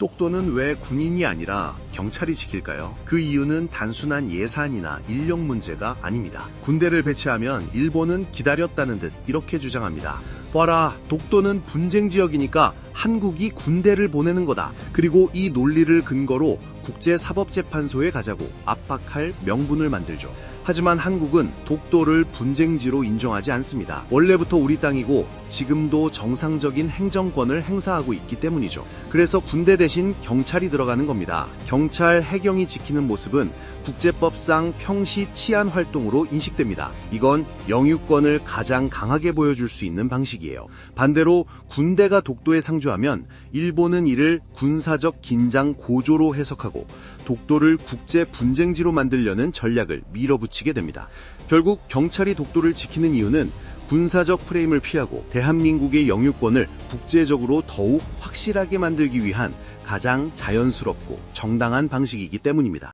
독도는 왜 군인이 아니라 경찰이 지킬까요? 그 이유는 단순한 예산이나 인력 문제가 아닙니다. 군대를 배치하면 일본은 기다렸다는 듯 이렇게 주장합니다. 봐라, 독도는 분쟁 지역이니까 한국이 군대를 보내는 거다. 그리고 이 논리를 근거로 국제사법재판소에 가자고 압박할 명분을 만들죠. 하지만 한국은 독도를 분쟁지로 인정하지 않습니다. 원래부터 우리 땅이고 지금도 정상적인 행정권을 행사하고 있기 때문이죠. 그래서 군대 대신 경찰이 들어가는 겁니다. 경찰 해경이 지키는 모습은 국제법상 평시 치안 활동으로 인식됩니다. 이건 영유권을 가장 강하게 보여줄 수 있는 방식 이에요. 반대로 군대가 독도에 상주하면 일본은 이를 군사적 긴장 고조로 해석하고 독도를 국제 분쟁지로 만들려는 전략을 밀어붙이게 됩니다. 결국 경찰이 독도를 지키는 이유는 군사적 프레임을 피하고 대한민국의 영유권을 국제적으로 더욱 확실하게 만들기 위한 가장 자연스럽고 정당한 방식이기 때문입니다.